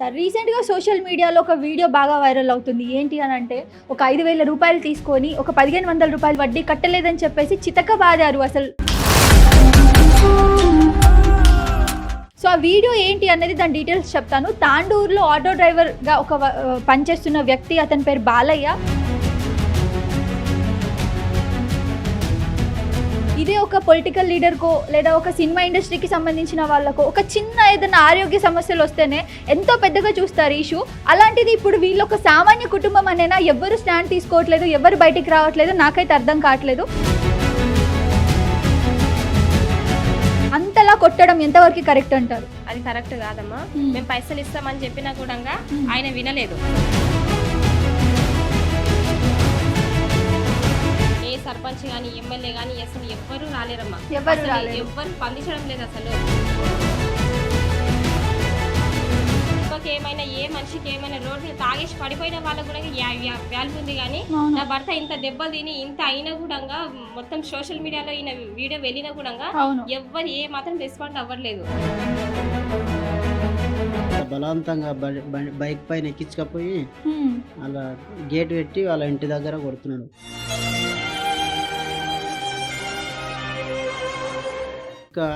రీసెంట్గా సోషల్ మీడియాలో ఒక వీడియో బాగా వైరల్ అవుతుంది. ఏంటి అని అంటే ఒక ఐదు వేల రూపాయలు తీసుకొని ఒక పదిహేను వందల రూపాయలు వడ్డీ కట్టలేదని చెప్పేసి చితక బాదారు అసలు. సో ఆ వీడియో ఏంటి అనేది దాని డీటెయిల్స్ చెప్తాను. తాండూరులో ఆటో డ్రైవర్గా ఒక పనిచేస్తున్న వ్యక్తి అతని పేరు బాలయ్య. ఇదే ఒక పొలిటికల్ లీడర్కో లేదా ఒక సినిమా ఇండస్ట్రీకి సంబంధించిన వాళ్ళకో ఒక చిన్న ఏదైనా ఆరోగ్య సమస్యలు వస్తేనే ఎంతో పెద్దగా చూస్తారు ఇష్యూ. అలాంటిది ఇప్పుడు వీళ్ళు ఒక సామాన్య కుటుంబం అనేనా ఎవ్వరు స్టాండ్ తీసుకోవట్లేదు ఎవరు బయటికి రావట్లేదు నాకైతే అర్థం కావట్లేదు. అంతలా కొట్టడం ఎంతవరకు కరెక్ట్ అంటారు? అది కరెక్ట్ కాదమ్మా. మేము పైసలు ఇస్తామని చెప్పినా కూడా. ఆయన వినలేదు. ఎవ్వరూ రాలేరమ్మా ఎవ్వరు అసలు రాలేదు. ఎవ్వరు స్పందించడం లేదు అసలు ఇంకొక ఏమైనా ఏ మనిషికి ఏమైనా రోడ్డు మీద తాగేసి పడిపోయిన వాళ్ళకు కూడా వాల్యూ ఉంది కానీ. నా భర్త ఇంత దెబ్బలు తిని ఇంత అయినా కూడా మొత్తం సోషల్ మీడియాలో ఈయన వీడియో వెళ్ళినా కూడా ఎవ్వరు ఏ మాత్రం రెస్పాండ్ అవ్వట్లేదు బలవంతంగా బైక్ పైన ఎక్కించకపోయి. అలా గేట్ పెట్టి వాళ్ళ ఇంటి దగ్గర కొడుతున్నాడు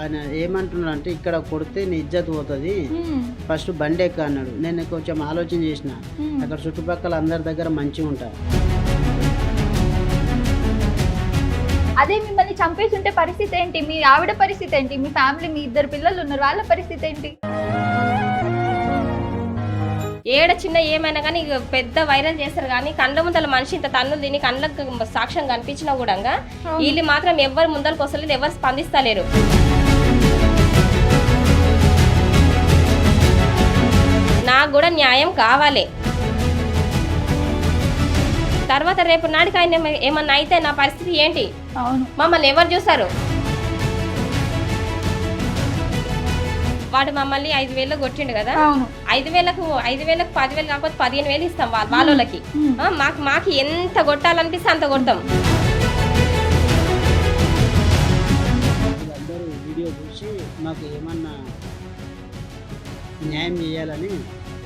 ఆయన ఏమంటున్నాడు అంటే ఇక్కడ కొడితే నీ ఇజ్జత్ పోతుంది. ఫస్ట్ బండి ఎక్క అన్నాడు. నేను కొంచెం ఆలోచన చేసిన. అక్కడ చుట్టుపక్కల అందరి దగ్గర మంచిగా ఉంటారు అదే మిమ్మల్ని చంపేసి ఉంటే పరిస్థితి ఏంటి? మీ ఆవిడ పరిస్థితి ఏంటి? మీ ఫ్యామిలీ మీ ఇద్దరు పిల్లలు ఉన్నారు వాళ్ళ పరిస్థితి ఏంటి? ఏడ చిన్న ఏమైనా కానీ పెద్ద వైరల్ చేస్తారు కానీ కండ్ల ముందల మనిషి ఇంత తన్నులు తిని కండ్లకు సాక్ష్యం కనిపించినా కూడా వీళ్ళు మాత్రం ఎవరు ముందరకు వస్తలేదు ఎవరు స్పందిస్తలేరు. నాకు కూడా న్యాయం కావాలి. తర్వాత రేపు నాటికి ఆయన ఏమ- ఏమన్నా అయితే నా పరిస్థితి ఏంటి? మమ్మల్ని ఎవరు చూస్తారు? వాడు మమ్మల్ని ఐదు వేలు కొట్టిండు కదా? అవును. ఐదు వేలకు ఐదు వేలకు పదివేలు కాకపోతే పదిహేను వేలు ఇస్తాం వాళ్ళ వాళ్ళకి మాకు మాకు ఎంత కొట్టాలనిపిస్తే అంత కొడతాం. వీడియో చూసి మాకు ఏమన్నా న్యాయం చేయాలని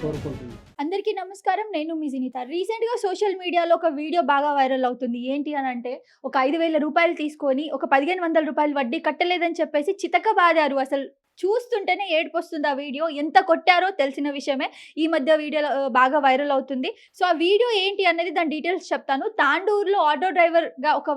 కోరుకుంటున్నాను అందరికీ నమస్కారం. నేను మీ జినిత. రీసెంట్గా సోషల్ మీడియాలో ఒక వీడియో బాగా వైరల్ అవుతుంది. ఏంటి అని అంటే ఒక ఐదు వేల రూపాయలు తీసుకొని ఒక పదిహేను వందల రూపాయలు వడ్డీ కట్టలేదని చెప్పేసి చితక బాదారు అసలు చూస్తుంటేనే ఏడుపు వస్తుంది ఆ వీడియో. ఎంత కొట్టారో తెలిసిన విషయమే ఈ మధ్య వీడియో బాగా వైరల్ అవుతుంది. సో ఆ వీడియో ఏంటి అనేది దాని డీటెయిల్స్ చెప్తాను. తాండూరులో ఆటో డ్రైవర్గా ఒక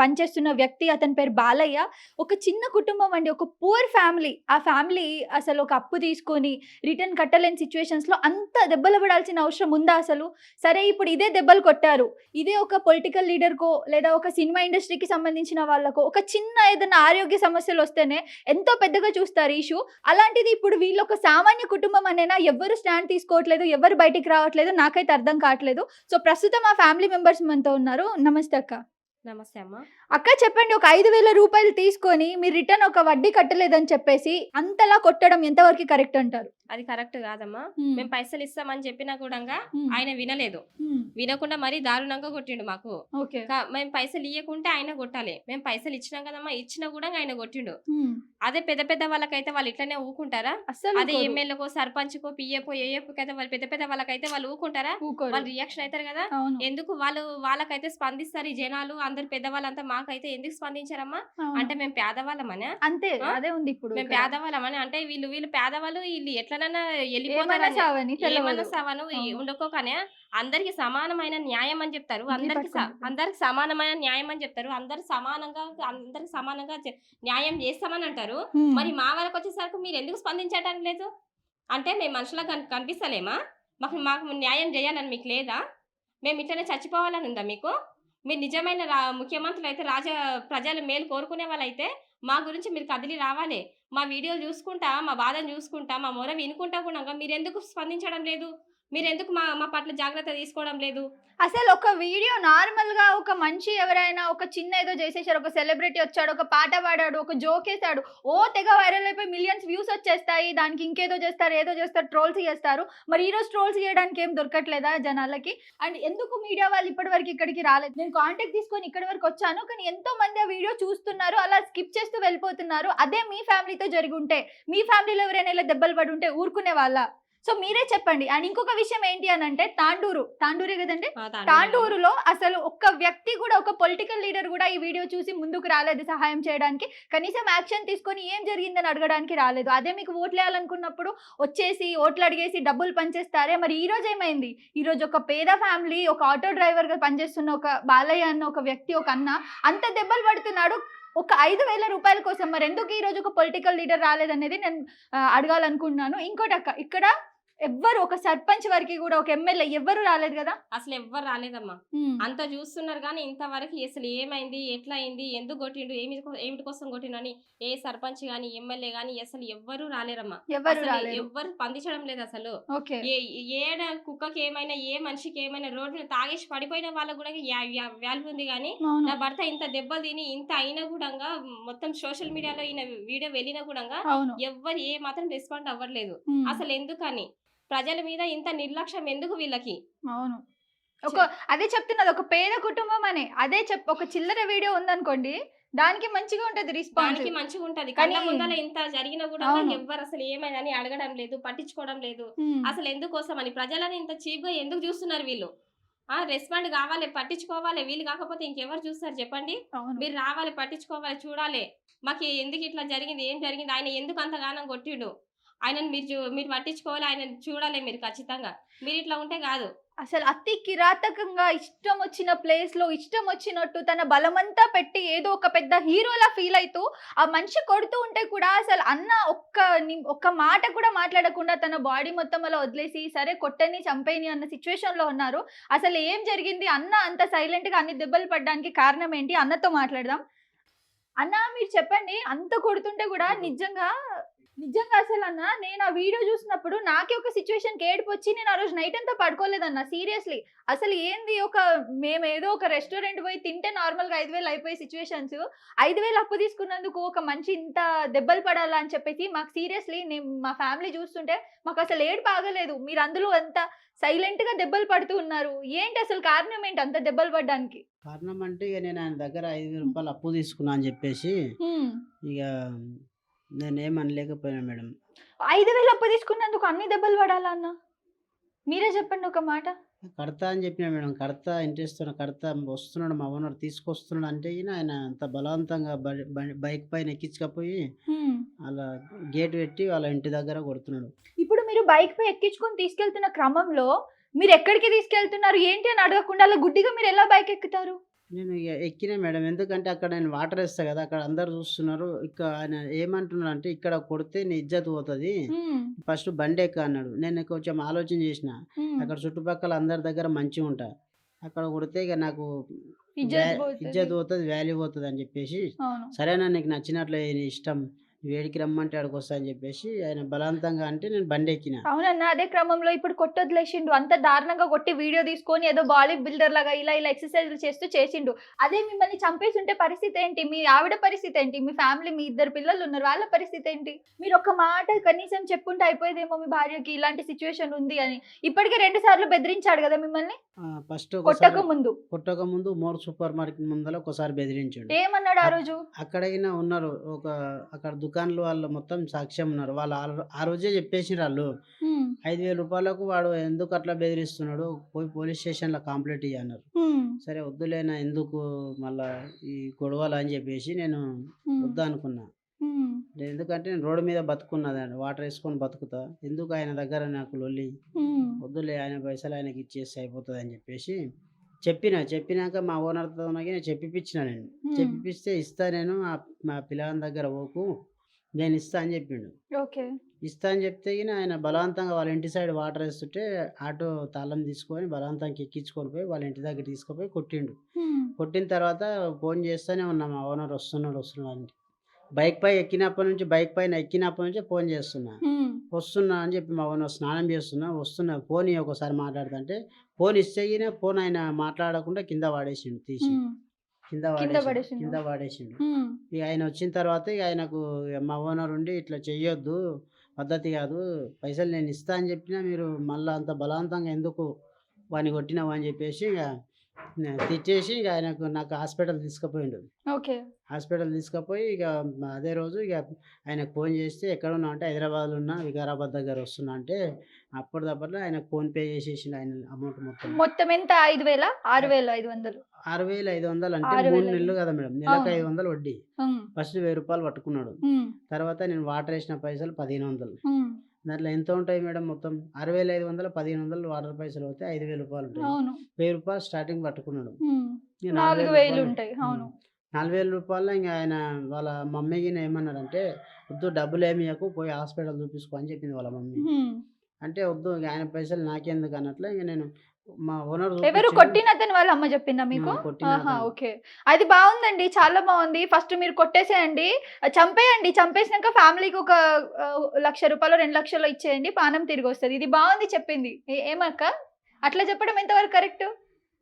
పనిచేస్తున్న వ్యక్తి అతని పేరు బాలయ్య. ఒక చిన్న కుటుంబం అండి. ఒక పూర్ ఫ్యామిలీ. ఆ ఫ్యామిలీ అసలు ఒక అప్పు తీసుకొని రిటర్న్ కట్టలేని సిచ్యువేషన్స్లో అంత దెబ్బలు పడాల్సిన అవసరం ఉందా అసలు? సరే ఇప్పుడు ఇదే దెబ్బలు కొట్టారు. ఇదే ఒక పొలిటికల్ లీడర్కో లేదా ఒక సినిమా ఇండస్ట్రీకి సంబంధించిన వాళ్ళకో ఒక చిన్న ఏదైనా ఆరోగ్య సమస్యలు వస్తేనే ఎంతో పెద్దగా చూస్తారు ఇష్యూ. అలాంటిది ఇప్పుడు వీళ్ళు ఒక సామాన్య కుటుంబం అనేనా? ఎవరు స్టాండ్ తీసుకోవట్లేదు ఎవరు బయటికి రావట్లేదు నాకైతే అర్థం కావట్లేదు. సో ప్రస్తుతం ఆ ఫ్యామిలీ మెంబర్స్ మనతో ఉన్నారు. నమస్తే అక్క. నమస్తే అమ్మ. అక్క చెప్పండి ఒక ఐదు వేల రూపాయలు తీసుకొని మీరు రిటర్న్ ఒక వడ్డీ కట్టలేదని చెప్పేసి అంతలా కొట్టడం ఎంతవరకు కరెక్ట్ అంటారు? అది కరెక్ట్ కాదమ్మా. మేము పైసలు ఇస్తామని చెప్పినా కూడా. ఆయన వినలేదు. వినకుండా మరీ దారుణంగా కొట్టిండు మాకు. కా- మేము పైసలు ఇవ్వకుంటే ఆయన కొట్టాలి. మేము పైసలు ఇచ్చినాం కదమ్మా ఇచ్చినా కూడా ఆయన కొట్టిండు. అదే పెద్ద పెద్ద వాళ్ళకైతే వాళ్ళు ఇట్లనే ఊకుంటారా? అసలు అదే ఎమ్మెల్యేకో సర్పంచ్కో పిఏకో ఏఏకో అయితే వాళ్ళు పెద్ద పెద్ద వాళ్ళకైతే వాళ్ళు ఊకుంటారా? వాళ్ళు రియాక్షన్ అవుతారు కదా? ఎందుకు వాళ్ళు వాళ్ళకైతే స్పందిస్తారు ఈ జనాలు? అందరు పెద్దవాళ్ళంతా మాకైతే ఎందుకు స్పందించారమ్మా. అంటే మేము పేదవాళ్ళమనే అంతే? అదే ఉంది ఇప్పుడు మేము. పేదవాళ్ళమని అంటే వీళ్ళు వీళ్ళు పేదవాళ్ళు వీళ్ళు ఎట్లనైనా ఏమన్నా వెళ్ళిపోతారని చావని ఏమన్నా తెలవదు. సవను. ఉండకోకనే అందరికి సమానమైన న్యాయం అని చెప్తారు అందరికి. అందరికి సమానమైన న్యాయం అని చెప్తారు అందరు సమానంగా అందరికి సమానంగా న్యాయం చేస్తామని అంటారు. మరి మా వాళ్ళకి వచ్చేసరికి మీరు ఎందుకు స్పందించడం లేదు అంటే మేము మనుషులకు కన్- కనిపిస్తలేమా మాకు మాకు న్యాయం చేయాలని మీకు లేదా మేము ఇట్లనే చచ్చిపోవాలని ఉందా మీకు మీరు నిజమైన రా ముఖ్యమంత్రులు అయితే రాజ ప్రజలు మేలు కోరుకునే వాళ్ళైతే మా గురించి మీరు కదిలి రావాలి. మా వీడియోలు చూసుకుంటా మా బాధను చూసుకుంటా మా మొర వినుకుంటా కూడా మీరు ఎందుకు స్పందించడం లేదు? మీరు ఎందుకు మా మా పట్ల జాగ్రత్త తీసుకోవడం లేదు? అసలు ఒక వీడియో నార్మల్గా ఒక మంచి ఎవరైనా ఒక చిన్న ఏదో చేసేసారు ఒక సెలబ్రిటీ వచ్చాడు ఒక పాట పాడాడు ఒక జోక్ వేసాడు ఓ తెగ వైరల్ అయిపోయి మిలియన్స్ వ్యూస్ వచ్చేస్తాయి దానికి ఇంకేదో చేస్తారు ఏదో చేస్తారు ట్రోల్స్ చేస్తారు. మరి ఈ రోజు ట్రోల్స్ చేయడానికి ఏం దొరకట్లేదా జనాలకి? అండ్ ఎందుకు మీడియా వాళ్ళు ఇప్పటి వరకు ఇక్కడికి రాలేదు? నేను కాంటాక్ట్ తీసుకొని ఇక్కడి వరకు వచ్చాను కానీ ఎంతో మంది ఆ వీడియో చూస్తున్నారు అలా స్కిప్ చేస్తూ వెళ్ళిపోతున్నారు. అదే మీ ఫ్యామిలీతో జరిగి ఉంటే మీ ఫ్యామిలీలో ఎవరైనా ఇలా దెబ్బలు పడి ఉంటే ఊరుకునే వాళ్ళ? సో మీరే చెప్పండి. అండ్ ఇంకొక విషయం ఏంటి అని అంటే తాండూరు. తాండూరే కదండి. తాండూరులో అసలు ఒక్క వ్యక్తి కూడా ఒక పొలిటికల్ లీడర్ కూడా ఈ వీడియో చూసి ముందుకు రాలేదు సహాయం చేయడానికి. కనీసం యాక్షన్ తీసుకొని ఏం జరిగిందని అడగడానికి రాలేదు. అదే మీకు ఓట్లు వేయాలనుకున్నప్పుడు వచ్చేసి ఓట్లు అడిగేసి డబ్బులు పనిచేస్తారే మరి ఈ రోజు ఏమైంది? ఈ రోజు ఒక పేద ఫ్యామిలీ ఒక ఆటో డ్రైవర్గా పనిచేస్తున్న ఒక బాలయ్య అన్న ఒక వ్యక్తి ఒక అన్న అంత దెబ్బలు పడుతున్నాడు. ఒక ఐదు వేల రూపాయల కోసం. మరి ఎందుకు ఈ రోజు ఒక పొలిటికల్ లీడర్ రాలేదనేది నేను అడగాలనుకుంటున్నాను. ఇంకోటి అక్క ఇక్కడ ఎవ్వరు ఒక సర్పంచ్ వరకు కూడా ఒక ఎమ్మెల్యే ఎవ్వరు రాలేదు కదా? అసలు ఎవ్వరు రాలేదమ్మా. అంత చూస్తున్నారు కానీ ఇంతవరకు అసలు ఏమైంది ఎట్లా అయింది ఎందుకు కొట్టిండు ఏమి ఏమిటి కోసం కొట్టిండు అని ఏ సర్పంచ్ గాని ఎమ్మెల్యే గాని అసలు ఎవ్వరు రాలేరమ్మా. రాలేదు ఎవ్వరు స్పందించడం లేదు అసలు. ఏడ కుక్కకి ఏమైనా ఏ మనిషికి ఏమైనా రోడ్డు తాగేసి పడిపోయిన వాళ్ళకు కూడా వాల్యూ ఉంది కానీ నా భర్త ఇంత దెబ్బలు తిని ఇంత అయినా కూడా మొత్తం సోషల్ మీడియాలో ఈయన వీడియో వెళ్ళినా కూడా ఎవ్వరు ఏ మాత్రం రెస్పాండ్ అవ్వట్లేదు. అసలు ఎందుకని? ప్రజల మీద ఇంత నిర్లక్ష్యం ఎందుకు వీళ్ళకి? అవును. ఒక అదే చెప్తున్నది ఒక పేద కుటుంబం అని. అదే చెప్ ఒక చిల్లర వీడియో ఉందనుకోండి దానికి మంచిగా ఉంటది రెస్పాన్స్ దానికి మంచిగా ఉంటది. కళ్ళ ముందర ఇంత జరిగినా కూడా అవును. ఎవ్వరు అసలు ఏమైందని అడగడం లేదు పట్టించుకోవడం లేదు. అసలు ఎందుకోసం అని ప్రజలని ఇంత చీప్గా ఎందుకు చూస్తున్నారు వీళ్ళు? ఆ రెస్పాండ్ కావాలి పట్టించుకోవాలి వీళ్ళు కాకపోతే ఇంకెవరు చూస్తారు చెప్పండి? అవును. మీరు రావాలి పట్టించుకోవాలి చూడాలి. మాకు ఎందుకు ఇట్లా జరిగింది ఏం జరిగింది? ఆయన ఎందుకు అంతగానం కొట్టిండు? ఆయనను మీరు చూ- మీరు పట్టించుకోవాలి ఆయన చూడాలి మీరు ఖచ్చితంగా. మీరు ఇట్లా ఉంటే కాదు. అసలు అతి కిరాతకంగా ఇష్టం వచ్చిన ప్లేస్లో ఇష్టం వచ్చినట్టు తన బలమంతా పెట్టి ఏదో ఒక పెద్ద హీరోలా ఫీల్ అవుతూ ఆ మనిషి కొడుతూ ఉంటే కూడా అసలు అన్న ఒక్క ఒక్క మాట కూడా మాట్లాడకుండా తన బాడీ మొత్తం అలా వదిలేసి సరే కొట్టని చంపేని అన్న సిచ్యువేషన్లో ఉన్నారు. అసలు ఏం జరిగింది? అన్న అంత సైలెంట్గా అన్ని దెబ్బలు పడడానికి కారణం ఏంటి? అన్నతో మాట్లాడదాం. అన్న మీరు చెప్పండి. అంత కొడుతుంటే కూడా నిజంగా నిజంగా అసలు అన్న నేను ఆ వీడియో చూసినప్పుడు నాకే ఒక సిచ్యువేషన్ ఏడుపు వచ్చి నేను ఆ రోజు నైట్ అంతా పడుకోలేదన్న సీరియస్లీ అసలు ఏంది ఒక మేము ఏదో ఒక రెస్టారెంట్ పోయి తింటే నార్మల్గా ఐదు వేలు అయిపోయే సిచ్యువేషన్స్ ఐదు వేలు అప్పు తీసుకున్నందుకు ఒక మనిషి ఇంత దెబ్బలు పడాలా అని చెప్పేసి మాకు సీరియస్లీ నేను మా ఫ్యామిలీ చూస్తుంటే మాకు అసలు ఏడుపు ఆగలేదు. మీరు అందులో అంత సైలెంట్గా దెబ్బలు పడుతూ ఉన్నారు. ఏంటి అసలు కారణం ఏంటి అంత దెబ్బలు పడడానికి? కారణం అంటే ఇక నేను ఆయన దగ్గర ఐదు వేల రూపాయలు అప్పు తీసుకున్నా అని చెప్పేసి ఇక నేను ఏమనలేకపోయినా మేడం. ఐదు వేలు అప్పు తీసుకున్నందుకు అన్ని దెబ్బలు పడాలా అన్న? మీరే చెప్పండి ఒక మాట. కడతా అని చెప్పిన మేడం కడతా ఇంట్రెస్ట్ కడతా వస్తున్నాడు మా ఓనర్ తీసుకొస్తున్నాడు అంటే ఈయన ఆయన అంత బలవంతంగా బైక్ పైన ఎక్కించకపోయి అలా గేట్ పెట్టి వాళ్ళ ఇంటి దగ్గర కొడుతున్నాడు. ఇప్పుడు మీరు బైక్ పై ఎక్కించుకొని తీసుకెళ్తున్న క్రమంలో మీరు ఎక్కడికి తీసుకెళ్తున్నారు? ఏంటి అని అడగకుండా అలా గుడ్డిగా మీరు ఎలా బైక్ ఎక్కుతారు? నేను ఇక ఎక్కిన మేడం. ఎందుకంటే అక్కడ నేను వాటర్ వేస్తా కదా అక్కడ అందరు చూస్తున్నారు. ఇక ఆయన ఏమంటున్నాడు అంటే ఇక్కడ కొడితే నీ ఇజ్జత్ పోతుంది. ఫస్ట్ బండి ఎక్క అన్నాడు. నేను కొంచెం ఆలోచన చేసిన. అక్కడ చుట్టుపక్కల అందరి దగ్గర మంచిగా ఉంటా. అక్కడ కొడితే ఇక నాకు ఇజ్జత్ పోతది. వాల్యూ పోతుంది అని చెప్పేసి సరేనా నీకు నచ్చినట్లు ఇష్టం వేడికి రమ్మంటే ఆడికి అని చెప్పేసి ఆయన బలవంతంగా అంటే నేను బండి ఎక్కిన అవునన్న అదే క్రమంలో ఇప్పుడు కొట్టొదిలేసిండు. అంత దారుణంగా కొట్టి వీడియో తీసుకొని ఏదో బాడీ బిల్డర్ లాగా ఇలా ఇలా ఎక్సర్సైజ్ చేస్తూ చేసిండు. అదే మిమ్మల్ని చంపేసి ఉంటే పరిస్థితి ఏంటి? మీ ఆవిడ పరిస్థితి ఏంటి? మీ ఫ్యామిలీ మీ ఇద్దరు పిల్లలు ఉన్నారు. వాళ్ళ పరిస్థితి ఏంటి? మీరు ఒక మాట కనీసం చెప్పుంటే అయిపోయేదేమో మీ భార్యకి ఇలాంటి సిచ్యువేషన్ ఉంది అని. ఇప్పటికే రెండు సార్లు బెదిరించాడు కదా మిమ్మల్ని? ఫస్ట్ కొట్టక ముందు. కొట్టక ముందు మోర్ సూపర్ మార్కెట్ ముందర ఒకసారి బెదిరించాడు. ఏమన్నాడు ఆ రోజు? అక్కడైనా ఉన్నారు ఒక అక్కడ దుకాణాలు వాళ్ళు మొత్తం సాక్ష్యం ఉన్నారు. వాళ్ళు ఆ- రోజే చెప్పేసి వాళ్ళు. ఐదు వేల రూపాయలకు వాడు ఎందుకు అట్లా బెదిరిస్తున్నాడు? పోయి పోలీస్ స్టేషన్లో కంప్లైంట్ ఇయ్యన్నారు. సరే వద్దులేనా ఎందుకు మళ్ళా ఈ గొడవలు అని చెప్పేసి నేను. వద్దు అనుకున్నా. ఎందుకంటే నేను రోడ్డు మీద బతుకున్నదండి వాటర్ వేసుకొని బతుకుతా. ఎందుకు ఆయన దగ్గర నాకు లొల్లి. వద్దులే ఆయన పైసలు ఆయనకి ఇచ్చేస్తే అయిపోతుంది అని చెప్పేసి చెప్పిన. చెప్పినాక మా ఓనర్తో నేను చెప్పిపించిన నేను. చెప్పిపిస్తే ఇస్తా నేను. మా పిల్లగాని దగ్గర పోకు. నేను ఇస్తా అని చెప్పిండు. ఓకే. ఇస్తా అని చెప్తే ఆయన బలవంతంగా వాళ్ళ ఇంటి సైడ్ వాటర్ వేస్తుంటే ఆటో తాళం తీసుకొని బలవంతంగా ఎక్కించుకొని పోయి వాళ్ళ ఇంటి దగ్గర తీసుకుపోయి కొట్టిండు. కొట్టిన తర్వాత ఫోన్ చేస్తూనే ఉన్నా మా ఓనర్ వస్తున్నాడు వస్తున్నాడు అని బైక్ పై ఎక్కినప్పటి నుంచి బైక్ పైన ఎక్కినప్పటి నుంచి ఫోన్ చేస్తున్నా. వస్తున్నా అని చెప్పి మా ఓనర్ స్నానం చేస్తున్నా వస్తున్నా. ఫోన్ ఒకసారి మాట్లాడుతుంటే ఫోన్ ఇస్తే ఫోన్ ఆయన మాట్లాడకుండా కింద వాడేసిండు తీసి. కింద కింద పడేసిండు. కింద. ఇక ఆయన వచ్చిన తర్వాత ఇక ఆయనకు మా ఓనర్ ఉండి ఇట్లా చెయ్యొద్దు పద్ధతి కాదు పైసలు నేను ఇస్తా అని చెప్పినా మీరు మళ్ళీ అంత బలవంతంగా ఎందుకు వాడిని కొట్టినావు అని చెప్పేసి ఇక తెచ్చేసి ఇక ఆయనకు నాకు హాస్పిటల్ తీసుకుపోయిండు. ఓకే. హాస్పిటల్ తీసుకుపోయి ఇక అదే రోజు ఇక ఆయనకు ఫోన్ చేస్తే ఎక్కడ ఉన్నా అంటే హైదరాబాద్లో ఉన్నా వికారాబాద్ దగ్గర వస్తున్నా అంటే అప్పటిదప్పట్లో ఆయనకు ఫోన్ పే చేసేసిండు ఆయన అమౌంట్ మొత్తం. మొత్తం ఎంత? ఐదు వేల? ఆరు వేల ఐదు వందలు? ఆరు వేలు ఐదు వందలు అంటే మూడు నెలలు కదా మేడం. నెలకు. ఐదు వందలు వడ్డీ. ఫస్ట్ వెయ్యి రూపాయలు పట్టుకున్నాడు. తర్వాత నేను వాటర్ వేసిన పైసలు పదిహేను వందలు. దాంట్లో ఎంత ఉంటాయి మేడం మొత్తం? ఆరు వేల ఐదు వందలు పదిహేను వందలు వాటర్ పైసలు అవుతే ఐదు వేల రూపాయలు ఉంటాయి. వెయ్యి రూపాయలు స్టార్టింగ్ పట్టుకున్నాడు. నాలుగు వేల ఉంటాయి. అవును. నాలుగు వేల రూపాయలు ఇంకా ఆయన వాళ్ళ మమ్మీకి ఏమన్నాడంటే వద్దు డబ్బులు ఏమి ఇవ్వకు పోయి హాస్పిటల్ చూపించుకో అని చెప్పింది వాళ్ళ మమ్మీ. అంటే వద్దు ఇక ఆయన పైసలు నాకెందుకు అన్నట్లు ఇక నేను మా ఓనర్ ఎవరు కొట్టిన అతను వాళ్ళ అమ్మ చెప్పిందా మీకు. ఓకే. అది బాగుందండి చాలా బాగుంది. ఫస్ట్ మీరు కొట్టేసేయండి. చంపేయండి చంపేసినాక ఫ్యామిలీకి ఒక లక్ష రూపాయలు రెండు లక్షలు ఇచ్చేయండి పానం తిరిగి వస్తుంది. ఇది బాగుంది చెప్పింది. ఏమక్క? అట్లా చెప్పడం ఎంతవరకు కరెక్ట్?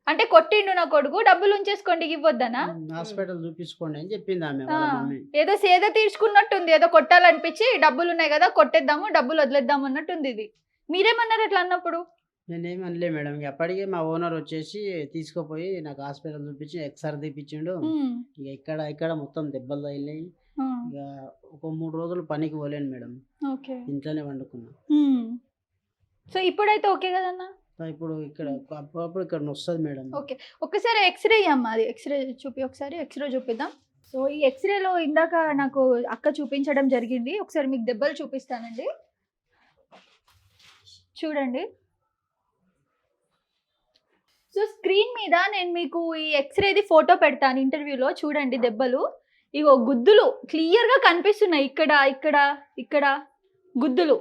అంటే కొట్టిండు నా కొడుకు డబ్బులు ఉంచేసుకోండి ఇవ్వద్దనా? హాస్పిటల్ చూపించుకోండి అని చెప్పింది ఆమె ఏదో సేద తీర్చుకున్నట్టుంది ఏదో కొట్టాలనిపించి డబ్బులు ఉన్నాయి కదా కొట్టేద్దాము డబ్బులు వదిలేద్దాము అన్నట్టుంది ఇది. మీరేమన్నారు అట్లా అన్నప్పుడు? నేనేం అనలే మేడం. ఇక అప్పటికే మా ఓనర్ వచ్చేసి తీసుకుపోయి నాకు హాస్పిటల్ చూపించి ఎక్స్ఆర్ తీపించిండు ఉమ్, ఇక ఇక్కడ ఇక్కడ మొత్తం దెబ్బలు తగిలినాయి. ఇక ఒక మూడు రోజులు పనికి పోలేను మేడం. ఓకే. ఇంట్లోనే వండుకున్నా. సో ఇప్పుడైతే ఓకే కదన్నా? ఇప్పుడు ఇక్కడ అప్పుడప్పుడు ఇక్కడ వస్తుంది మేడం. ఓకే. ఒకసారి ఎక్స్రే అమ్మా అది. ఎక్స్రే చూపి ఒకసారి ఎక్స్రే చూపిద్దాం. సో ఈ ఎక్స్రేలో ఇందాక నాకు అక్క చూపించడం జరిగింది. ఒకసారి మీకు దెబ్బలు చూపిస్తానండి. చూడండి. సో స్క్రీన్ మీద నేను మీకు ఈ ఎక్స్రేది ఫోటో పెడతాను ఇంటర్వ్యూలో. చూడండి దెబ్బలు. ఇగో గుద్దులు. క్లియర్గా కనిపిస్తున్నాయి. ఇక్కడ ఇక్కడ ఇక్కడ గుద్దులు.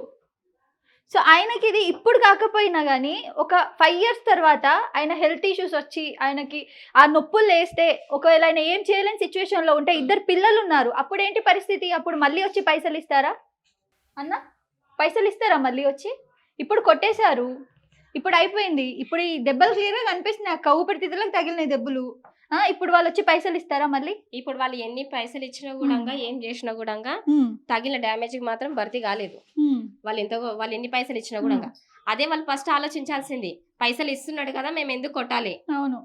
సో ఆయనకి ఇది ఇప్పుడు కాకపోయినా కానీ ఒక ఫైవ్ ఇయర్స్ తర్వాత ఆయన హెల్త్ ఇష్యూస్ వచ్చి ఆయనకి ఆ నొప్పులు లేస్తే ఒకవేళ ఆయన ఏం చేయలేని సిచ్యువేషన్లో ఉంటే ఇద్దరు పిల్లలు ఉన్నారు. అప్పుడు ఏంటి పరిస్థితి? అప్పుడు మళ్ళీ వచ్చి పైసలు ఇస్తారా అన్న? పైసలు ఇస్తారా మళ్ళీ వచ్చి? ఇప్పుడు కొట్టేశారు. ఇప్పుడు అయిపోయింది. ఇప్పుడు ఈ దెబ్బలు క్లియర్గా కనిపిస్తున్నాయి. అక్క ఊపిరితిత్తులకు తగిలినాయి దెబ్బలు. ఆ, ఇప్పుడు వాళ్ళు వచ్చి పైసలు ఇస్తారా మళ్ళీ? ఇప్పుడు వాళ్ళు ఎన్ని పైసలు ఇచ్చినా కూడా ఏం చేసినా కూడా తగిలిన డ్యామేజ్కి మాత్రం భర్తీ కాలేదు. వాళ్ళు ఎంత వాళ్ళు ఎన్ని పైసలు ఇచ్చినా కూడా అదే వాళ్ళు ఫస్ట్ ఆలోచించాల్సింది. పైసలు ఇస్తున్నాడు కదా మేము ఎందుకు కొట్టాలి? అవును.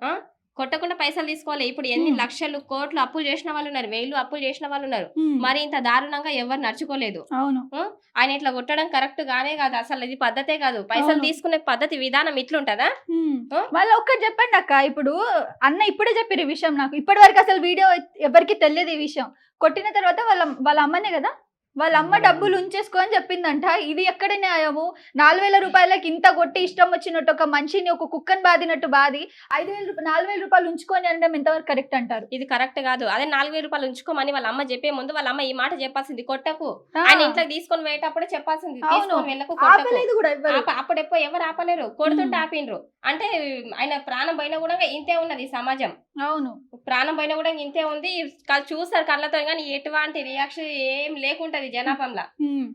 కొట్టకుండా పైసలు తీసుకోవాలి. ఇప్పుడు ఎన్ని. లక్షలు కోట్లు అప్పులు చేసిన వాళ్ళు ఉన్నారు వేలు అప్పులు చేసిన వాళ్ళు ఉన్నారు. మరి ఇంత దారుణంగా ఎవరు నడుచుకోలేదు. అవును. ఆయన ఇట్లా కొట్టడం కరెక్ట్ గానే కాదు. అసలు ఇది పద్ధతే కాదు. పైసలు. తీసుకునే పద్ధతి విధానం ఇట్లుంటదా? మళ్ళీ ఒక్కటి చెప్పండి అక్క. ఇప్పుడు అన్న ఇప్పుడే చెప్పారు ఈ విషయం నాకు. ఇప్పటి వరకు అసలు వీడియో ఎవరికి తెలియదు ఈ విషయం. కొట్టిన తర్వాత వాళ్ళ వాళ్ళ అమ్మనే కదా? వాళ్ళ అమ్మ డబ్బులు ఉంచేసుకో అని చెప్పిందంట. ఇది ఎక్కడ న్యాయము? నాలుగు వేల రూపాయలకి ఇంత కొట్టి ఇష్టం వచ్చినట్టు ఒక మనిషిని ఒక కుక్కని బాదినట్టు బాది ఐదు వేల రూపాయలు నాలుగు వేల రూపాయలు ఉంచుకొని అనడం ఎంతవరకు కరెక్ట్ అంటారు? ఇది కరెక్ట్ కాదు. అదే నాలుగు వేల రూపాయలు ఉంచుకోమని వాళ్ళ అమ్మ చెప్పే ముందు వాళ్ళ అమ్మ ఈ మాట చెప్పాల్సింది కొట్టకు. ఆయన ఇంట్లో తీసుకొని పోయేటప్పుడు చెప్పాల్సింది. అవును. తీసుకొని వెళ్ళకు కొట్టకు. ఆపలేదు కూడా ఎవ్వరు. ఆప- అప్పుడు ఎప్పుడు ఎవరు ఆపలేరు. కొడుతుంటే. ఆపిండ్రు. అంటే ఆయన ప్రాణం పోయినా కూడా ఇంతే ఉన్నది సమాజం. అవును. ప్రాణం పోయినా కూడా ఇంతే ఉంది. కా- చూస్తారు కళ్ళతో కానీ ఎటువంటి రియాక్షన్ ఏం లేకుంటది జనాభంలో.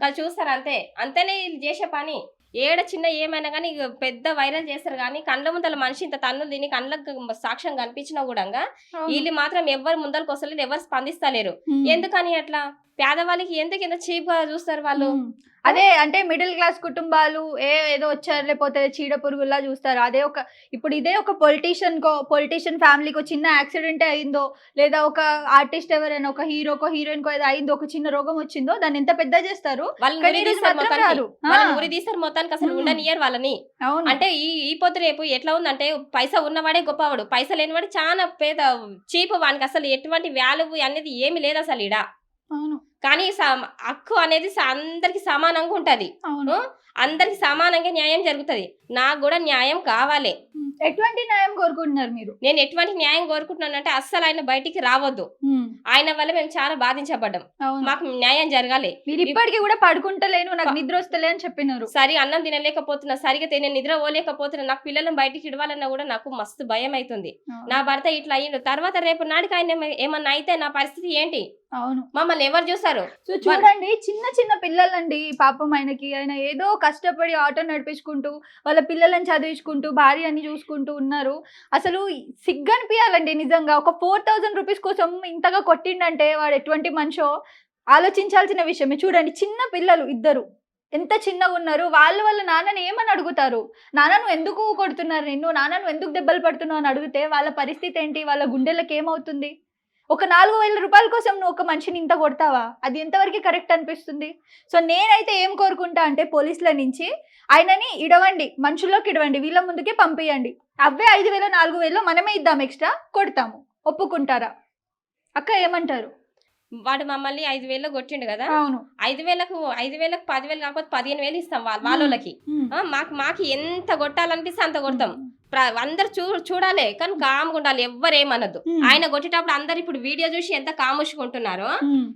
వాళ్ళు చూస్తారు అంతే. అంతేనే వీళ్ళు చేసే పని. ఏడ చిన్న ఏమైనా కానీ పెద్ద వైరల్ చేస్తారు కానీ కండ్ల ముందల మనిషి ఇంత తన్నులు తిని కండ్లకు సాక్ష్యం కనిపించినా కూడా. వీళ్ళు మాత్రం ఎవరు ముందరకు వస్తలేరు ఎవరు స్పందిస్తలేరు. ఎందుకని అట్లా? పేదవాళ్ళకి ఎందుకు ఇంత చీప్గా చూస్తారు వాళ్ళు. అదే అంటే మిడిల్ క్లాస్ కుటుంబాలు ఏ ఏదో వచ్చారు లేకపోతే చీడ పురుగుల్లా చూస్తారు. అదే ఒక ఇప్పుడు ఇదే ఒక పొలిటీషియన్ కో పొలిటీషియన్ ఫ్యామిలీకి చిన్న యాక్సిడెంట్ అయిందో లేదా ఒక ఆర్టిస్ట్ ఎవరైనా ఒక హీరోకో హీరోయిన్ కో ఏదో అయిందో ఒక చిన్న రోగం వచ్చిందో దాన్ని ఎంత పెద్ద చేస్తారు. తీస్తారు మొత్తానికి. అసలు. ఉండనియరు వాళ్ళని. అంటే ఈ ఈ పొద్దు రేపు ఎట్లా ఉందంటే పైసా ఉన్నవాడే గొప్పవాడు. పైసా లేనివాడు చాలా పేద చీప్ వానికి అసలు ఎటువంటి వాల్యూ అనేది ఏమి లేదు అసలు ఇడ అవును. కానీ హక్కు అనేది అందరికి సమానంగా ఉంటది. అవును. అందరికి సమానంగా న్యాయం జరుగుతది. నాకు కూడా న్యాయం కావాలి. ఎటువంటి న్యాయం కోరుకుంటున్నారు మీరు? నేను ఎటువంటి న్యాయం కోరుకుంటున్నానంటే అస్సలు ఆయన బయటికి రావద్దు. ఆయన వల్ల మేము చాలా బాధించబడ్డాం. మాకు న్యాయం జరగాలి. మీరు ఇప్పటికీ కూడా పడుకుంటలేను నాకు నిద్ర వస్తలే అని చెప్పినారు. సరి అన్నం తినలేకపోతున్నా సరిగా తినే నిద్ర పోలేకపోతున్నా నాకు పిల్లలను బయటికి ఇడవాలన్నా కూడా నాకు మస్తు భయం అవుతుంది. నా భర్త ఇట్లా అయ్యిండు. తర్వాత రేపు నాటికి ఆయన ఏమ- ఏమన్నా అయితే నా పరిస్థితి ఏంటి? అవును. మమ్మల్ని ఎవరు చూస్తారు? సో చూడండి చిన్న చిన్న పిల్లలండి పాపం ఆయనకి ఆయన ఏదో కష్టపడి ఆటో నడిపించుకుంటూ వాళ్ళ పిల్లలను చదివించుకుంటూ భార్యని చూసుకుంటూ ఉన్నారు. అసలు సిగ్గు అనిపించాలండి నిజంగా. ఒక ఫోర్ థౌజండ్ రూపీస్ కోసం ఇంతగా కొట్టిండంటే వాడు ఎటువంటి మనిషో? ఆలోచించాల్సిన విషయమే చూడండి చిన్న పిల్లలు ఇద్దరు. ఎంత చిన్నగా ఉన్నారు. వాళ్ళు వాళ్ళ నాన్నని ఏమని అడుగుతారు? నాన్న నువ్వు ఎందుకు కొడుతున్నారు నిన్ను? నాన్న నువ్వు ఎందుకు దెబ్బలు పడుతున్నావు? అని అడిగితే వాళ్ళ పరిస్థితి ఏంటి? వాళ్ళ గుండెలకు ఏమవుతుంది? ఒక నాలుగు వేల రూపాయల కోసం నువ్వు ఒక మనిషిని ఇంత కొడతావా? అది ఎంతవరకు కరెక్ట్ అనిపిస్తుంది? సో నేనైతే ఏం కోరుకుంటా అంటే పోలీసుల నుంచి ఆయనని ఇడవండి మనుషుల్లోకి ఇడవండి వీళ్ళ ముందుకే పంపించండి అవే ఐదు వేలు నాలుగు వేలు మనమే ఇద్దాం ఎక్స్ట్రా కొడతాము. ఒప్పుకుంటారా? అక్క ఏమంటారు? వాడు మమ్మల్ని ఐదు వేలు కొట్టిండు కదా? అవును. ఐదు వేలకు ఐదు వేలకు పదివేలు కాకపోతే పదిహేను వేలు ఇస్తాం వాళ్ళ వాళ్ళకి మాకు మాకు ఎంత కొట్టాలనిపిస్తే అంత కొడతాం. అందరు చూ చూడాలి కానీ కామ్గా ఉండాలి ఎవ్వరు ఏమనద్దు ఆయన కొట్టేటప్పుడు అందరు ఇప్పుడు వీడియో చూసి ఎంత కాముషుకుంటున్నారో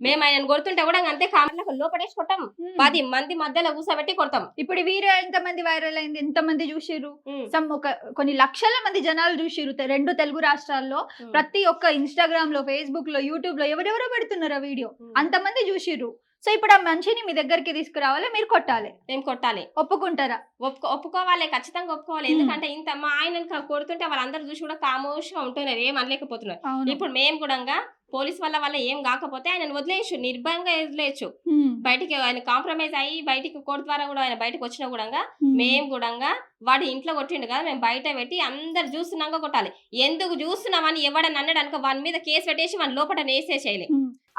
మేము ఆయన కొడుతుంటే కూడా అంతే కామెంట్ లోపడేసి కొట్టాం. పది మంది మధ్యలో కూర్చోబెట్టి కొడతాం. ఇప్పుడు వీడియో ఎంత మంది వైరల్ అయింది ఎంత మంది చూసిర్రు సమ్ ఒక కొన్ని లక్షల మంది జనాలు చూసిర్రు తె- రెండు తెలుగు రాష్ట్రాల్లో. ప్రతి ఒక్క ఇన్స్టాగ్రామ్లో ఫేస్బుక్లో యూట్యూబ్లో ఎవరెవరో పెడుతున్నారు ఆ వీడియో. అంతమంది చూసిర్రు. సో ఇప్పుడు ఆ మనిషిని మీ దగ్గరికి తీసుకురావాలి మీరు కొట్టాలి. మేము కొట్టాలి. ఒప్పుకుంటారా? ఒప్పుకో ఒప్పుకోవాలి ఖచ్చితంగా ఒప్పుకోవాలి. ఎందుకంటే ఇంత మా ఆయన కొడుతుంటే వాళ్ళందరూ చూసి కూడా కామోషంగా ఉంటున్నారు ఏం అనలేకపోతున్నారు. అవును. ఇప్పుడు మేము కూడా పోలీస్ వల్ల వల్ల ఏం కాకపోతే ఆయన వదిలేయచ్చు నిర్భయంగా వదిలేయచ్చు. బయటికి ఆయన కాంప్రమైజ్ అయ్యి బయటికి కోర్టు ద్వారా కూడా ఆయన బయటకు వచ్చినా కూడా. మేము కూడా వాడు ఇంట్లో కొట్టిండు కదా మేము బయట పెట్టి అందరు చూస్తున్నాక కొట్టాలి. ఎందుకు చూస్తున్నామని ఎవడని అన్నాడు అనుకో వాని మీద కేసు పెట్టేసి మన లోపల వేసేసేయాలి.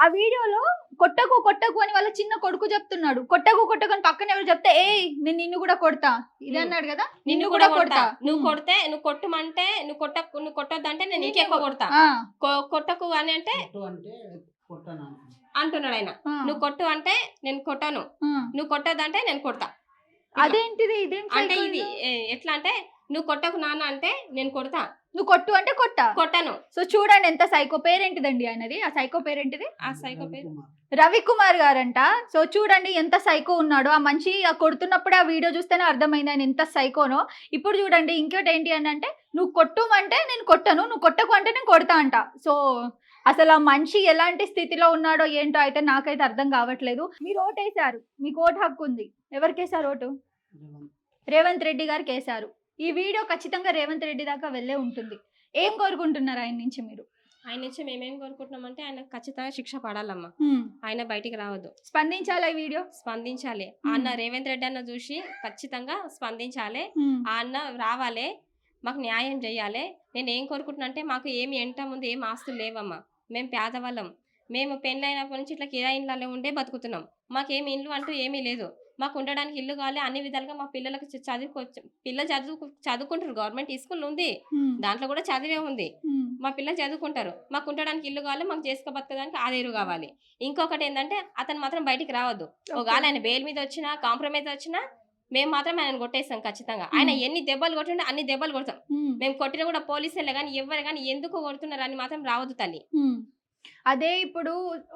ఆ వీడియోలో కొట్టకు కొట్టకు అని వాళ్ళ చిన్న కొడుకు చెప్తున్నాడు. కొట్టకు కొట్టకు అని పక్కన ఎవరు చెప్తే ఏ నేను నిన్ను కూడా కొడతా. ఇది. అన్నాడు కదా? నిన్ను కూడా కొడతా. నువ్వు కొడితే నువ్వు కొట్టమంటే నువ్వు కొట్ట నువ్వు కొట్టొద్దంటే నేను ఇంకెక్కువ కొడతా. ఆ, కొ- కొట్టకు అని అంటే కొట్టు అంటే కొట్టను అంటున్నాడు. ఆయన. నువ్వు కొట్టు అంటే నేను కొట్టను. నువ్వు కొట్టొద్దంటే నేను కొడతా. అదేంటిది? ఇదేం అంటే ఇది ఇది? ఏ, ఎట్లా అంటే నువ్వు కొట్టకు నాన్న అంటే నేను కొడతా. నువ్వు కొట్టు అంటే కొట్టా? కొట్టను. సో చూడండి ఎంత సైకో పేరేంటిదండి ఆయనది? ఆ సైకో పేరేంటిది? ఆ సైకో పేరు రవికుమార్. గారంట. సో చూడండి ఎంత సైకో ఉన్నాడో. ఆ మనిషి ఆ కొడుతున్నప్పుడు ఆ వీడియో చూస్తేనే అర్థమైంది ఆయన ఎంత సైకోనో. ఇప్పుడు చూడండి ఇంకోటి ఏంటి అని అంటే నువ్వు కొట్టుమంటే నేను కొట్టను నువ్వు కొట్టకు అంటే నేను కొడతా అంట. సో అసలు ఆ మనిషి ఎలాంటి స్థితిలో ఉన్నాడో ఏంటో అయితే నాకైతే అర్థం కావట్లేదు. మీరు ఓటు వేశారు మీకు ఓటు హక్కు ఉంది. ఎవరికి వేశారు ఓటు? రేవంత్ రెడ్డి గారికి వేశారు. ఈ వీడియో ఖచ్చితంగా రేవంత్ రెడ్డి దాకా వెళ్ళే ఉంటుంది. ఏం కోరుకుంటున్నారు ఆయన నుంచి మీరు? ఆయన నుంచి మేమేం కోరుకుంటున్నామంటే ఆయన ఖచ్చితంగా శిక్ష పడాలమ్మా. ఆయన బయటికి రావద్దు. స్పందించాలా ఈ వీడియో? స్పందించాలి. ఆ అన్న రేవంత్ రెడ్డి అన్న చూసి ఖచ్చితంగా స్పందించాలి. ఆ అన్న రావాలి. మాకు న్యాయం చేయాలి. నేను ఏం కోరుకుంటున్నా అంటే మాకు ఏమి ఎంట ముందు ఏం ఆస్తులు లేవమ్మా. మేము పేదవాళ్ళం. మేము పెళ్ళైనప్పటి నుంచి ఇట్లా కిరాయిన్లలో ఉండే బతుకుతున్నాం. మాకేమి ఇల్లు అంటూ ఏమీ లేదు. మాకు ఉండడానికి ఇల్లు కావాలి అన్ని విధాలుగా మా పిల్లలకు చ- చదువుకో పిల్లలు చదువు చదువుకుంటారు గవర్నమెంట్ స్కూల్ ఉంది. దాంట్లో కూడా చదివే ఉంది. మా పిల్లలు చదువుకుంటారు. మాకు ఉండడానికి ఇల్లు కావాలి మాకు చేసుకో బతకడానికి ఆదేరు కావాలి. ఇంకొకటి ఏంటంటే అతను మాత్రం బయటికి రావద్దు. ఒకవేళ ఆయన బెయిల్ మీద వచ్చినా కాంప్రమైజ్ వచ్చినా మేము మాత్రం ఆయన కొట్టేస్తాం ఖచ్చితంగా. ఆయన ఎన్ని దెబ్బలు కొట్టిండే అన్ని దెబ్బలు కొడతాం. మేము కొట్టినా కూడా పోలీసులే కానీ ఎవరు కానీ ఎందుకు కొడుతున్నారు అని మాత్రం రావద్దు తల్లి. అదే ఇప్పుడు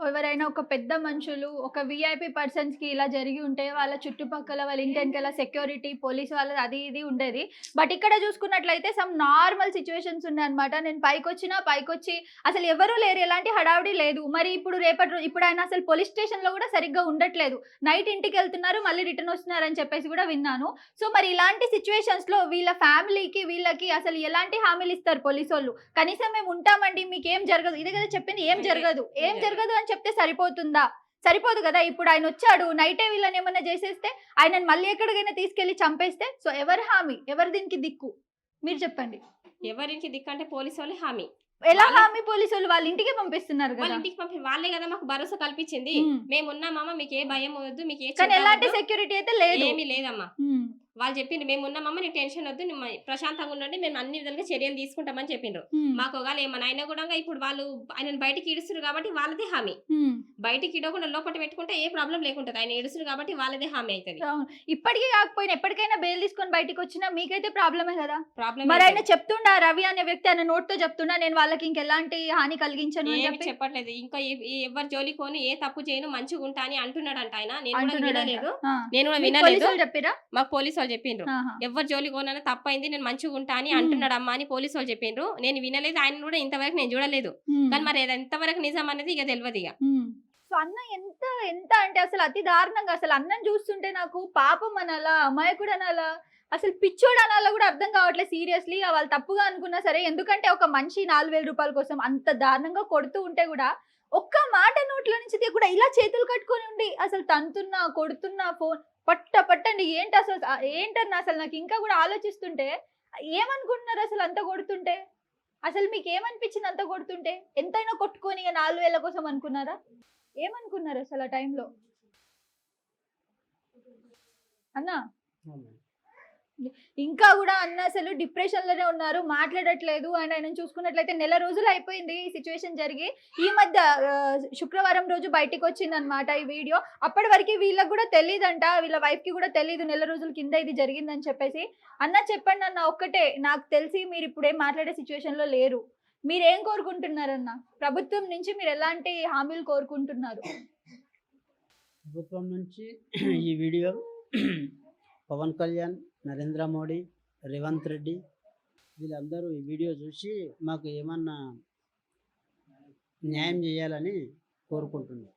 ఎవరైనా ఒక పెద్ద మనుషులు ఒక విఐపి పర్సన్స్కి ఇలా జరిగి ఉంటే వాళ్ళ చుట్టుపక్కల వాళ్ళ ఇంటి వెనకాల సెక్యూరిటీ పోలీస్ వాళ్ళది అది ఇది ఉండేది. బట్ ఇక్కడ చూసుకున్నట్లయితే సమ్ నార్మల్ సిచ్యువేషన్స్ ఉన్నాయి అనమాట నేను పైకి వచ్చినా పైకి వచ్చి అసలు ఎవరూ లేరు. ఎలాంటి హడావుడి లేదు. మరి ఇప్పుడు రేపటి ఇప్పుడు ఆయన అసలు పోలీస్ స్టేషన్లో కూడా సరిగ్గా ఉండట్లేదు. నైట్ ఇంటికి వెళ్తున్నారు మళ్ళీ రిటర్న్ వస్తున్నారు అని చెప్పేసి కూడా విన్నాను. సో మరి ఇలాంటి సిచ్యువేషన్స్లో వీళ్ళ ఫ్యామిలీకి వీళ్ళకి అసలు ఎలాంటి హామీలు ఇస్తారు పోలీసు వాళ్ళు కనీసం మేము ఉంటామండి మీకు ఏం జరగదు. ఇదే కదా చెప్పింది ఏం జరుగుతుంది జరగదు. ఏం జరగదు. అని చెప్తే సరిపోతుందా? సరిపోదు కదా? ఇప్పుడు ఆయన వచ్చాడు నైటే వీళ్ళని ఏమన్నా చేసేస్తే ఆయనను మళ్ళీ ఎక్కడికైనా తీసుకెళ్ళి చంపేస్తే సో ఎవరి హామీ? ఎవరు దీనికి దిక్కు? మీరు చెప్పండి. ఎవరికి దిక్కంటే పోలీసు వాళ్ళే హామీ. ఎలా హామీ పోలీసు వాళ్ళు? వాళ్ళ ఇంటికే పంపిస్తున్నారు వాళ్ళ కదా. ఇంటికి పంపి వాళ్ళే కదా మాకు భరోసా కల్పించింది. మేము. ఉన్నామమ్మ మీకు ఏ భయం వద్దు మీకు ఏ కానీ చింత ఎలాంటి. సెక్యూరిటీ అయితే లేదు. ఏమీ లేదమ్మా. వాళ్ళు చెప్పిండ్రు మేము ఉన్నామమ్మ నీకు టెన్షన్ వద్దు నువ్వు ప్రశాంతంగా ఉండండి మేము అన్ని విధాలుగా చర్యలు తీసుకుంటామని చెప్పిండ్రు. మాకు ఒకవేళ ఏమన్నా అయినా కూడా ఇప్పుడు వాళ్ళు ఆయన బయటికి ఇడుస్తున్నారు కాబట్టి వాళ్ళదే హామీ. బయటికి ఇడవకుండా లోపల పెట్టుకుంటే ఏ ప్రాబ్లం లేకుంటది. ఆయన ఇడుస్తున్నారు కాబట్టి వాళ్ళదే హామీ అవుతుంది. ఇప్పటికీ కాకపోయినా ఎప్పటికైనా బెయిల్ తీసుకొని బయటికి వచ్చినా మీకైతే ప్రాబ్లమే కదా? ప్రాబ్లం మరి ఆయన చెప్తుండా రవి అనే వ్యక్తి ఆయన నోట్తో చెప్తుండా నేను వాళ్ళకి ఇంకెలాంటి హాని కలిగించను చెప్పట్లేదు. ఇంకా ఎవరి జోలికి పోను ఏ తప్పు చేయను మంచిగా ఉంటా అని అంటున్నాడంట ఆయన. నేను కూడా. వినలేదు. నేను కూడా వినలేదు. చెప్పిరా? మాకు పోలీసు వాళ్ళు చెప్పిండ్రు. ఎవరి జోలికి పోనని తప్పైంది నేను మంచిగా ఉంటా అని. అంటున్నాడు అమ్మా అని పోలీసు వాళ్ళు చెప్పిండ్రు నేను వినలేదు ఆయన కూడా ఇంతవరకు నేను చూడలేదు. కానీ మరి ఎంతవరకు నిజం అనేది ఇక తెలియదు ఇక. సో అన్న ఎంత ఎంత అంటే అసలు అతి దారుణంగా అసలు అన్నం చూస్తుంటే నాకు పాపం అనాలా అమాయకుడు అనాలా అసలు పిచ్చోడు అనాలా కూడా అర్థం కావట్లేదు సీరియస్లీ వాళ్ళు తప్పుగా అనుకున్నా సరే ఎందుకంటే ఒక మనిషి నాలుగు వేల రూపాయల కోసం అంత దారుణంగా కొడుతూ ఉంటే కూడా ఒక్క మాట నోట్లో నుంచి తీయకుండా ఇలా చేతులు కట్టుకొని ఉండి అసలు తంతున్నా కొడుతున్నా ఫోన్ పట్ట పట్టండి. ఏంటి అసలు? ఏంటన్నా అసలు నాకు ఇంకా కూడా ఆలోచిస్తుంటే ఏమనుకుంటున్నారు అసలు అంత కొడుతుంటే? అసలు మీకు ఏమనిపించింది అంత కొడుతుంటే? ఎంతైనా కొట్టుకొని ఇక నాలుగు వేల కోసం అనుకున్నారా? ఏమనుకున్నారు అసలు ఆ టైంలో? అన్నా? ఇంకా కూడా అన్న అసలు డిప్రెషన్లోనే ఉన్నారు మాట్లాడట్లేదు. అండ్ ఆయన చూసుకున్నట్లయితే నెల రోజులు అయిపోయింది ఈ సిచ్యువేషన్ జరిగి. ఈ మధ్య శుక్రవారం రోజు బయటికి వచ్చింది అనమాట ఈ వీడియో. అప్పటి వరకు వీళ్ళకి కూడా తెలియదంట వీళ్ళ వైఫ్కి కూడా తెలియదు నెల రోజుల కింద ఇది జరిగిందని చెప్పేసి. అన్న చెప్పండి అన్న ఒక్కటే నాకు తెలిసి మీరు ఇప్పుడేం మాట్లాడే సిచ్యువేషన్లో లేరు. మీరేం కోరుకుంటున్నారన్న? ప్రభుత్వం నుంచి మీరు ఎలాంటి హామీలు కోరుకుంటున్నారు? ప్రభుత్వం నుంచి ఈ వీడియో పవన్ కళ్యాణ్ నరేంద్ర మోడీ రేవంత్ రెడ్డి వీళ్ళందరూ ఈ వీడియో చూసి మాకు ఏమన్నా న్యాయం చేయాలని కోరుకుంటున్నాం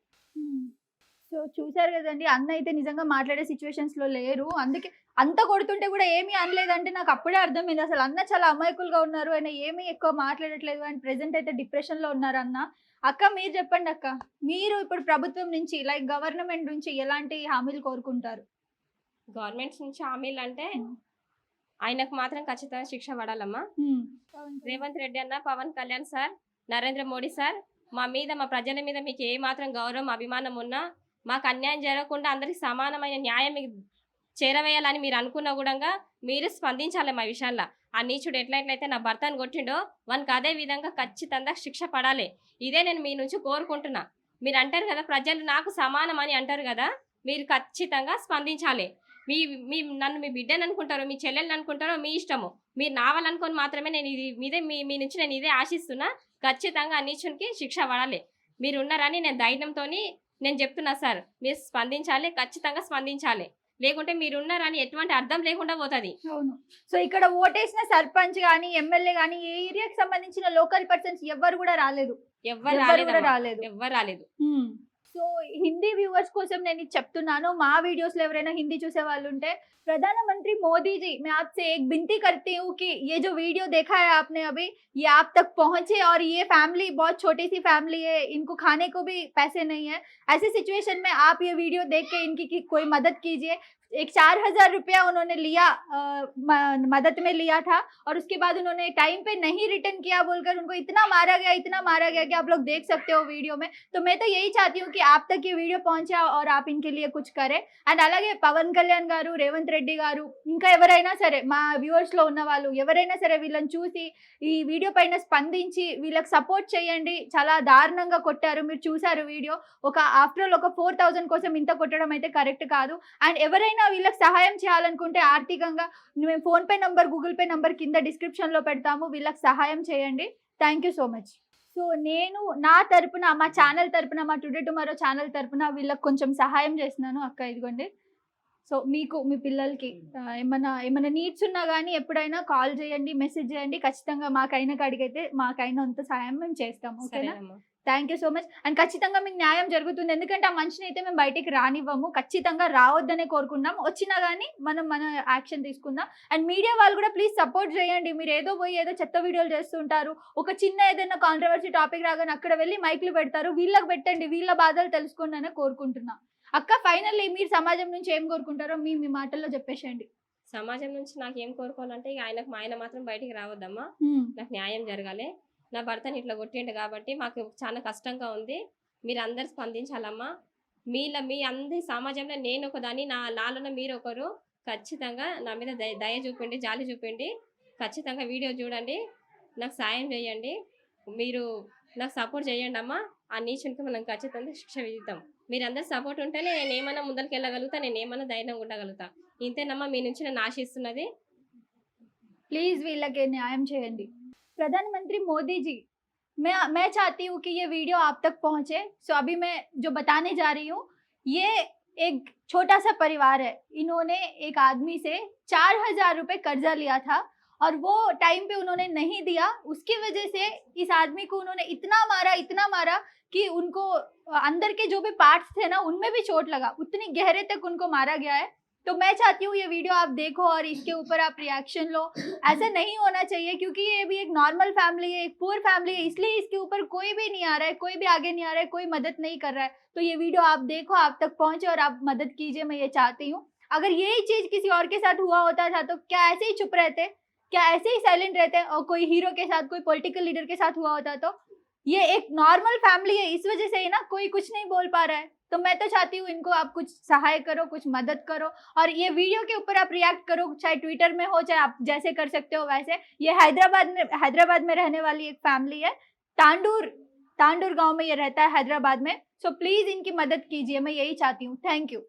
సో చూసారు కదండి అన్న అయితే నిజంగా మాట్లాడే సిచ్యువేషన్స్లో లేరు. అందుకే అంత కొడుతుంటే కూడా ఏమీ అనలేదంటే నాకు అప్పుడే అర్థమైంది. అసలు అన్న చాలా అమాయకులుగా ఉన్నారు ఆయన ఏమీ ఎక్కువ మాట్లాడట్లేదు. అండ్ ప్రెసెంట్ అయితే డిప్రెషన్లో ఉన్నారు అన్న. అక్క మీరు చెప్పండి అక్క. మీరు ఇప్పుడు ప్రభుత్వం నుంచి లైక్ గవర్నమెంట్ నుంచి ఎలాంటి హామీలు కోరుకుంటారు? గవర్నమెంట్ నుంచి హామీలు అంటే. ఆయనకు మాత్రం ఖచ్చితంగా శిక్ష పడాలమ్మా. రేవంత్ రెడ్డి అన్న పవన్ కళ్యాణ్ సార్ నరేంద్ర మోడీ సార్ మా మీద మా ప్రజల మీద మీకు ఏ మాత్రం గౌరవం అభిమానం ఉన్నా మాకు అన్యాయం జరగకుండా అందరికి సమానమైన న్యాయం మీకు చేరవేయాలని మీరు అనుకున్న కూడా మీరు స్పందించాలి మా విషయంలో. ఆ నీచుడు ఎట్లయితే నా భర్తను కొట్టిండో వానికి అదే విధంగా ఖచ్చితంగా శిక్ష పడాలి. ఇదే నేను మీ నుంచి కోరుకుంటున్నా. మీరు అంటారు కదా ప్రజలు నాకు సమానం అని అంటారు కదా మీరు ఖచ్చితంగా స్పందించాలి. మీ మీ నన్ను మీ బిడ్డని అనుకుంటారో మీ చెల్లెల్ని అనుకుంటారో మీ ఇష్టము. మీరు నావాలనుకొని మాత్రమే నేను ఇది మీదే మీ మీ నుంచి నేను ఇదే ఆశిస్తున్నా. ఖచ్చితంగా ఆ నీచునికి శిక్ష పడాలి. మీరు ఉన్నారని నేను ధైర్యంతో నేను చెప్తున్నా సార్. మీరు స్పందించాలి ఖచ్చితంగా స్పందించాలి. లేకుంటే మీరు ఉన్నారని ఎటువంటి అర్థం లేకుండా పోతుంది. అవును. సో ఇక్కడ ఓటేసిన సర్పంచ్ కానీ ఎమ్మెల్యే కానీ ఏ ఏరియాకి సంబంధించిన లోకల్ పర్సన్స్ ఎవ్వరు కూడా రాలేదు. ఎవ్వరు రాలేదు రాలేదు. ఎవ్వరు రాలేదు. సో హిందీ వ్యూవర్స్ కోసం నేను ఇది చెప్తున్నాను మా వీడియోస్ లో ఎవరైనా హిందీ చూసే వాళ్ళు ఉంటే प्रधानमंत्री मोदी जी मैं आपसे एक विनती करती हूँ कि ये जो वीडियो देखा है आपने अभी ये आप तक पहुंचे और ये फैमिली बहुत छोटी सी फैमिली है इनको खाने को भी पैसे नहीं है ऐसी सिचुएशन में आप ये वीडियो देख के इनकी की कोई मदद कीजिए एक चार हजार रुपया उन्होंने लिया अ, म- मदद में लिया था और उसके बाद उन्होंने टाइम पे नहीं रिटर्न किया बोलकर उनको इतना मारा गया इतना मारा गया कि आप लोग देख सकते हो वीडियो में तो मैं तो यही चाहती हूँ कि आप तक ये वीडियो पहुंचा और आप इनके लिए कुछ करें అండ్ అలాగే పవన్ కళ్యాణ్ గారు రేవంత్ రెడ్డి గారు ఇంకా ఎవరైనా సరే మా వ్యూవర్స్ లో ఉన్న వాళ్ళు ఎవరైనా సరే వీళ్ళని చూసి ఈ వీడియో పైన స్పందించి వీళ్ళకి సపోర్ట్ చేయండి చాలా దారుణంగా కొట్టారు మీరు చూసారు వీడియో ఒక ఆఫ్టర్ ఆల్ ఒక ఫోర్ థౌజండ్ కోసం ఇంత కొట్టడం అయితే కరెక్ట్ కాదు అండ్ ఎవరైనా వీళ్ళకి సహాయం చేయాలనుకుంటే ఆర్థికంగా మేము PhonePe number Google Pay number కింద డిస్క్రిప్షన్లో పెడతాము. వీళ్ళకి సహాయం చేయండి. Thank you so much. So నేను నా తరపున మా ఛానల్ తరపున మా టుడే టుమారో ఛానల్ తరపున వీళ్ళకి కొంచెం సహాయం చేస్తున్నాను. అక్క ఇదిగోండి. సో మీకు మీ పిల్లలకి ఆ, ఏమన్నా ఏమైనా నీడ్స్ ఉన్నా కానీ ఎప్పుడైనా కాల్ చేయండి మెసేజ్ చేయండి. ఖచ్చితంగా మాకైన కాడికైతే మాకైనంత సహాయం మేము చేస్తాము ఓకేనా thank you so much and ఖచ్చితంగా మీకు న్యాయం జరుగుతుంది. ఎందుకంటే ఆ మనిషిని అయితే మేము బయటికి రానివ్వము. ఖచ్చితంగా రావద్దనే కోరుకున్నాం. వచ్చినా కానీ మనం మన యాక్షన్ తీసుకుందాం. అండ్ మీడియా వాళ్ళు కూడా ప్లీజ్ సపోర్ట్ చేయండి. మీరు ఏదో పోయి ఏదో చెత్త వీడియోలు చేస్తుంటారు. ఒక చిన్న ఏదైనా కాంట్రవర్సీ టాపిక్ రాగానే అక్కడ వెళ్ళి మైక్లు పెడతారు. వీళ్ళకి పెట్టండి. వీళ్ళ బాధలు తెలుసుకోండి అనే కోరుకుంటున్నా. అక్క ఫైనల్లీ మీరు సమాజం నుంచి ఏం కోరుకుంటారో మీ మీ మాటల్లో చెప్పేసేయండి. సమాజం నుంచి నాకు ఏం కోరుకోవాలంటే ఇక ఆయనకు మా ఆయన మాత్రం బయటికి రావద్దమ్మా. నాకు న్యాయం జరగాలి. నా భర్తని ఇట్లా కొట్టిండు కాబట్టి మాకు చాలా కష్టంగా ఉంది. మీరు అందరు స్పందించాలమ్మా. మీలో మీ అందరి సమాజంలో నేను ఒకదాన్ని నా నాలోన మీరు ఒకరు. ఖచ్చితంగా నా మీద దయ దయ చూపండి జాలి చూపండి ఖచ్చితంగా వీడియో చూడండి. నాకు సాయం చేయండి. మీరు నాకు సపోర్ట్ చేయండి అమ్మా ఆ నీచునికి మనం ఖచ్చితంగా శిక్ష విధిద్దాం. మీరందరూ సపోర్ట్ ఉంటేనే నేను ఏమైనా ముందరికి వెళ్ళగలుగుతా నేను ఏమైనా ధైర్యంగా ఉండగలుగుతా ఇంతేనమ్మా మీ నుంచి నేను ఆశిస్తున్నది प्लीज వీళ్ళకి న్యాయం చేయండి प्रधानमंत्री मोदी जी मैं मैं चाहती हूँ कि ये वीडियो आप तक पहुँचे सो अभी मैं जो बताने जा रही हूँ ये एक छोटा सा परिवार है इन्होंने एक आदमी से चार हजार रुपये कर्जा लिया था और वो टाइम पे उन्होंने नहीं दिया, उसकी वजह से इस आदमी को उन्होंने इतना मारा इतना मारा कि उनको, अंदर के जो भी पार्ट्स थे ना, उनमें भी चोट लगा। उतनी गहरे तक उनको मारा गया है। तो मैं चाहती हूँ ये वीडियो आप देखो और इसके ऊपर आप रिएक्शन लो। ऐसा नहीं होना चाहिए क्योंकि ये भी एक नॉर्मल फैमिली है, एक पुअर फैमिली है, इसलिए इसके ऊपर कोई भी नहीं आ रहा है, कोई भी आगे नहीं आ रहा है, कोई मदद नहीं कर रहा है। तो ये वीडियो आप देखो, आप तक पहुँचे और आप मदद कीजिए, मैं ये चाहती हूँ। अगर यही चीज़ किसी और के साथ हुआ होता था तो क्या ऐसे ही चुप रहते? क्या ऐसे ही साइलेंट रहते हैं? और कोई हीरो के साथ, कोई पॉलिटिकल लीडर के साथ हुआ होता तो ये एक नॉर्मल फैमिली है। इस वजह से ही ना कोई कुछ नहीं बोल पा रहा है। तो मैं तो चाहती हूँ इनको आप कुछ सहाय करो, कुछ मदद करो। और ये वीडियो के ऊपर आप रिएक्ट करो, चाहे ट्विटर में हो, चाहे आप जैसे कर सकते हो वैसे। ये हैदराबाद में हैदराबाद में रहने वाली एक फैमिली है। तांडूर तांडूर गाँव में ये रहता है हैदराबाद में। सो प्लीज़ इनकी मदद कीजिए, मैं यही चाहती हूँ। Thank you